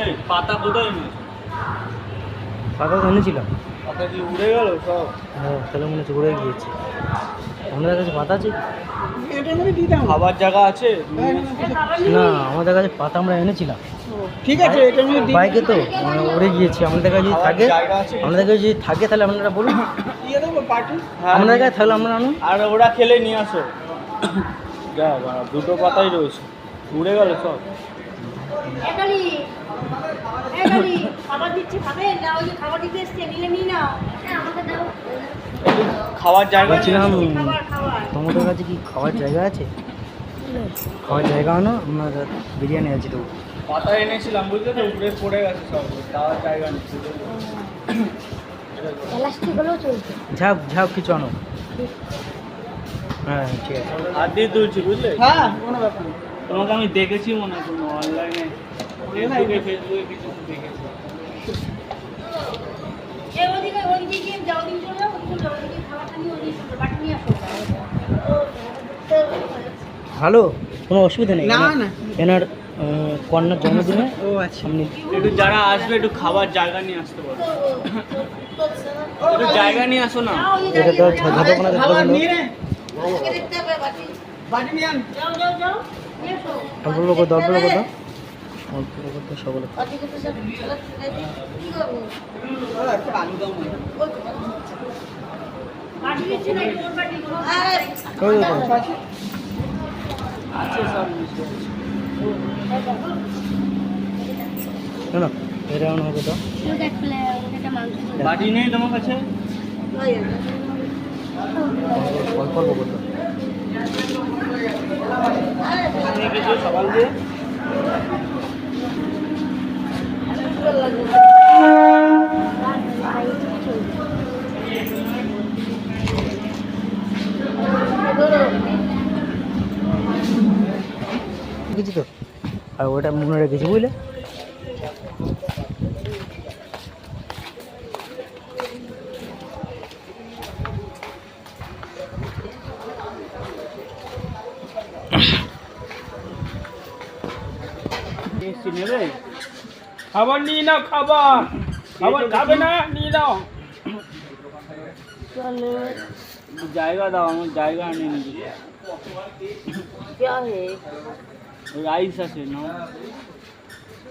এই পাতা কোথায় এনেছো? পাতা তো এনেছিলাম। পাতা কি উড়ে গেল সব? হ্যাঁ তাহলে মনে হচ্ছে উড়ে গিয়েছে। আপনাদের কাছে পাতা আছে? এটা খাবার জায়গা আছে? না আমাদের কাছে পাতা আমরা এনেছিলাম। ঠিক আছে এটা বাইকে তো মানে উড়ে গিয়েছি। আমাদের কাছে যদি থাকে আমাদের কাছে যদি থাকে তাহলে আপনারা বলুন। হ্যাঁ, আমাদের কাছে থাকলে আমরা আনুন। আর ওরা খেলে নিয়ে আসো। যা দুটো পাতাই রয়েছে। উড়ে গেল সব। না হ্যাঁ আমাকে দাও। একটু খাওয়ার জায়গা খাবার তোমাদের কাছে কি খাওয়ার জায়গা আছে? খাওয়ার জায়গা আনো আপনার বিরিয়ানি আছে তো? পাতা এনেছিলাম বুঝলে তো? উড়ে পড়ে গেছে সব খাওয়ার জায়গা নেই। ঝাপ ঝাপ কিছু আনো। হ্যাঁ ঠিক আছে। হাত দিয়ে তুলছি বুঝলে? হ্যাঁ। কোনো ব্যাপার তোমাকে আমি দেখেছি মনে হয় কোনো অনলাইনে ভালো কোনো অসুবিধা নেই? না, এনার- না। এনার কন্যার জন্মদিনে ও আচ্ছা। একটু যারা আসবে একটু খাবার জায়গা নিয়ে আসতে পারো একটু জায়গা নিয়ে আসো না। এটা তো ঝাঁঝাপনা খাবার নিয়ে নে। ওদিকে দেখতে হবে বাটি বাটি নিয়ে আন। যাও যাও যাও অল্প লোক অল্প লোক দাও লোক সকলে মনে না না এটা এমন হবে তো। বাটি নেই তোমার কাছে? অল্প অল্প করতে নিয়ে গেছো সকাল দিয়ে। আর ওটা মনে রেখেছি বুঝলে মিষ্টি নেবে খাবার নিয়ে নাও খাবার খাবার খাবে না নিয়ে নাও জায়গা দাও আমার জায়গা আনে নিবি क्या है রাইস আছে না?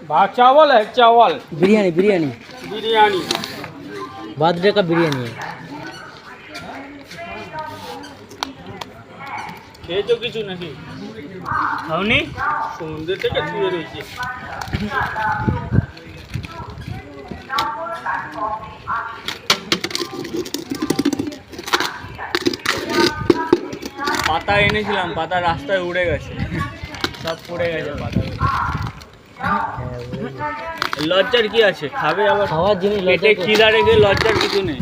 ভাত चावल আর चावल বিরিয়ানি বিরিয়ানি। বিরিয়ানি। बर्थडे का বিরিয়ানি। है খেয়েছো কিছু নাকি? খাওনি? সমুদ্রের থেকে ছুঁয়ে রয়েছে। পাতা এনেছিলাম পাতা রাস্তায় উড়ে গেছে। সব পড়ে গেছে লজ্জার কি আছে? খাবে আবার? খাওয়ার জিনিস পেটে কিলা রেখে লজ্জার কিছু নেই।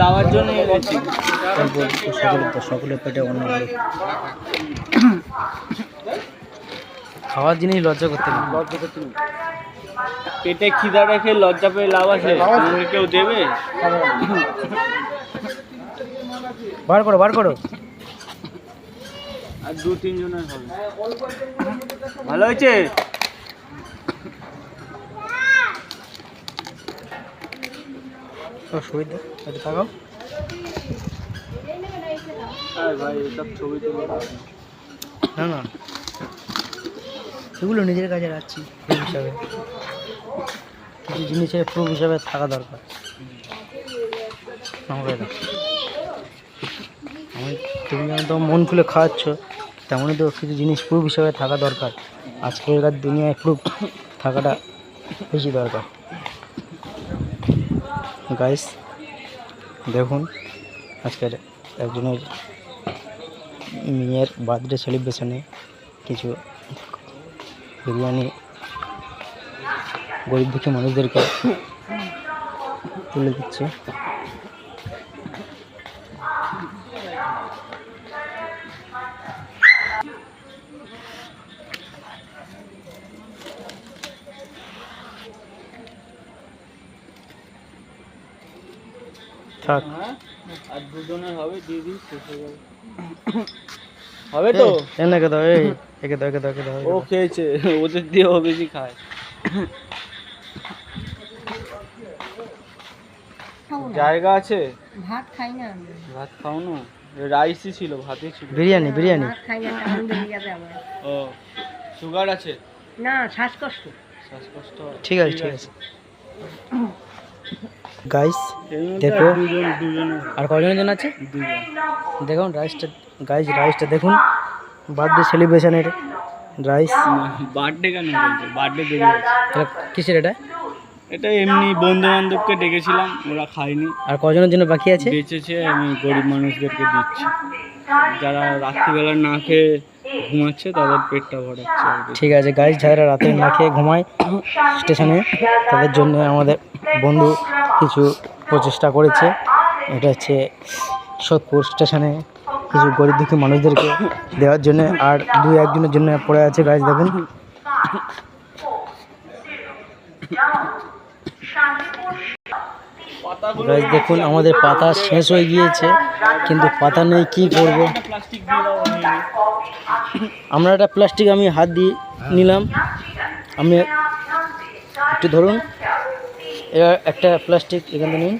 দাওয়ার জন্য সকলের পেটে অন্য খাওয়ার জিনিস লজ্জা করতে লজ্জা করতে পেটে খিদা রেখে লজ্জা পেয়ে লাভ আছে? কেউ দেবে? বার করো বার করো। আর দু তিনজনের হবে। ভালো হয়েছে? না না। এগুলো নিজের কাছে রাখছি প্রুফ হিসাবে। কিছু জিনিসের প্রুফ হিসাবে থাকা দরকার। আমি তুমি তো মন খুলে খাওয়াচ্ছ তেমনই তো কিছু জিনিস প্রুফ হিসাবে থাকা দরকার। আজকালকার দুনিয়ায় প্রুফ থাকাটা বেশি দরকার। গাইস দেখুন, আজকের একজনের মেয়ের বার্থডে সেলিব্রেশনে কিছু বিরিয়ানি গরিব দুঃখী মানুষদেরকে তুলে দিচ্ছে। থাক। হ্যাঁ আর দুজনের হবে দিয়ে দিন শেষ হয়ে যাবে। হবে তো? এই, দাও এই একে দাও একে দাও একে দাও ও খেয়েছে ওদের দিয়ে ও বেশি খায়। জায়গা আছে? ভাত খাই না আমি। ভাত খাও না? রাইসই ছিল ভাতই ছিল। বিরিয়ানি বিরিয়ানি। ভাত খাই না ও সুগার আছে? না শ্বাসকষ্ট। শ্বাসকষ্ট। ঠিক আছে। ঠিক আছে। গাইস দেখো। আর কজনের জন্য আছে? দেখুন রাইসটা গাইস রাইসটা দেখুন। বার্থডে সেলিব্রেশনের রাইস বার্থডে কেন বার্থডে তাহলে কিসের এটা? এটা এমনি বন্ধু বান্ধবকে ডেকেছিলাম ওরা খায়নি। আর কজনের জন্য বাকি আছে? বেঁচেছে আমি গরিব মানুষদেরকে দিচ্ছি। যারা রাত্রিবেলা না খেয়ে ঘুমাচ্ছে তাদের পেটটা ভরাচ্ছে ঠিক আছে গাইস যারা রাতে না খেয়ে ঘুমায় স্টেশনে তাদের জন্য আমাদের বন্ধু কিছু প্রচেষ্টা করেছে। এটা হচ্ছে সোদপুর স্টেশনে কিছু গরিব দুঃখী মানুষদেরকে দেওয়ার জন্য আর দুই একজনের জন্য পড়ে আছে গাছ দেখুন। দেখুন, আমাদের পাতা শেষ হয়ে গিয়েছে, কিন্তু পাতা নেই, কি করব। আমরা একটা প্লাস্টিক আমি হাত দিয়ে নিলাম। আমি একটু ধরুন একটা প্লাস্টিক এখান থেকে নিন।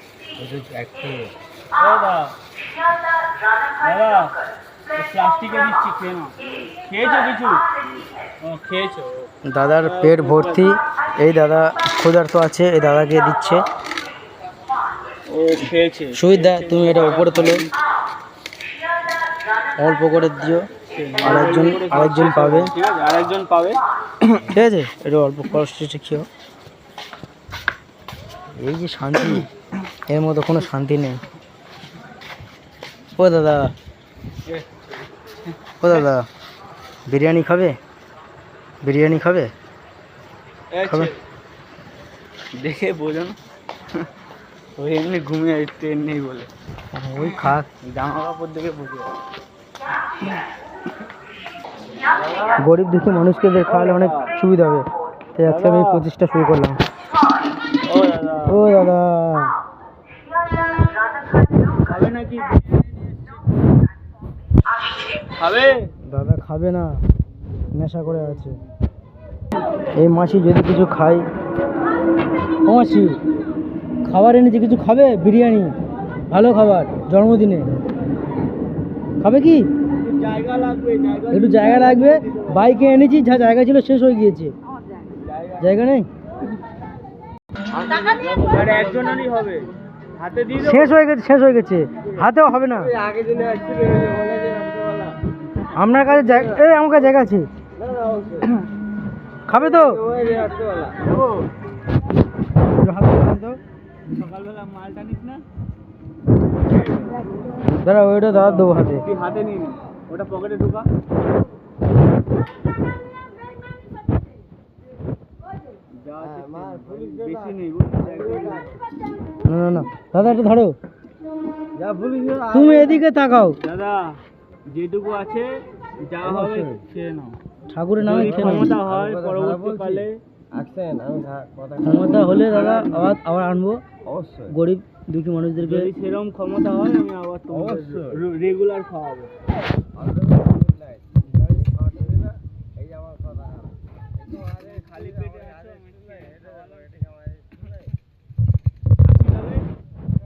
দাদার পেট ভর্তি, এই দাদা ক্ষুধার্ত আছে, এই দাদাকে দিচ্ছে। সুবিধা তুমি এটা উপরে তোলো। অল্প করে দিও। আরেকজন আরেকজন পাবে। আরেকজন পাবে। ঠিক আছে? এটা অল্প কষ্টে খেও। এই যে শান্তি এর মতো কোনো শান্তি নেই। ও দাদা ও দাদা বিরিয়ানি খাবে? বিরিয়ানি খাবে? খাবে? দেখে বোঝো না। ওই এমনি ঘুমিয়ে ট্রেন নেই বলে। ওই খাস। জামা কাপড় দেখে বুঝে যাবে। গরিব দুঃখী মানুষকে খাওয়ালে অনেক সুবিধা হবে। তাই আজকে আমি প্রচেষ্টা শুরু করলাম। ও দাদা। ও দাদা খাবে নাকি? খাবে? দাদা খাবে না নেশা করে আছে। এই মাসি যদি কিছু খাই ও মাসি। খাবার এনেছি কিছু খাবে? বিরিয়ানি ভালো খাবার জন্মদিনে। খাবে কি? একটু জায়গা লাগবে। বাইকে এনেছি যা জায়গা ছিল শেষ হয়ে গিয়েছে। জায়গা নেই? শেষ হয়ে গেছে শেষ হয়ে গেছে। হাতেও হবে না। আপনার কাছে এই আমার কাছে জায়গা আছে। খাবে তো? সকালবেলা মালটা নিস না। দাঁড়া ওইটা দাদা দেবো হাতে। তুই হাতে নিয়ে নি। ওটা পকেটে ঢুকা। যা আছে বেশি নেই বুঝলি? না না না। দাদা একটু ধরো। তুমি এদিকে তাকাও। দাদা যেটুকু আছে যা হবে খেয়ে নাও। ঠাকুরের নামে। ক্ষমতা হয় পরবর্তীকালে ক্ষমতা হলে দাদা আবার আবার আনব। অবশ্যই। গরিব দুঃখী মানুষদেরকে সেরকম ক্ষমতা হয় আমি আবার রেগুলার খাওয়াবো।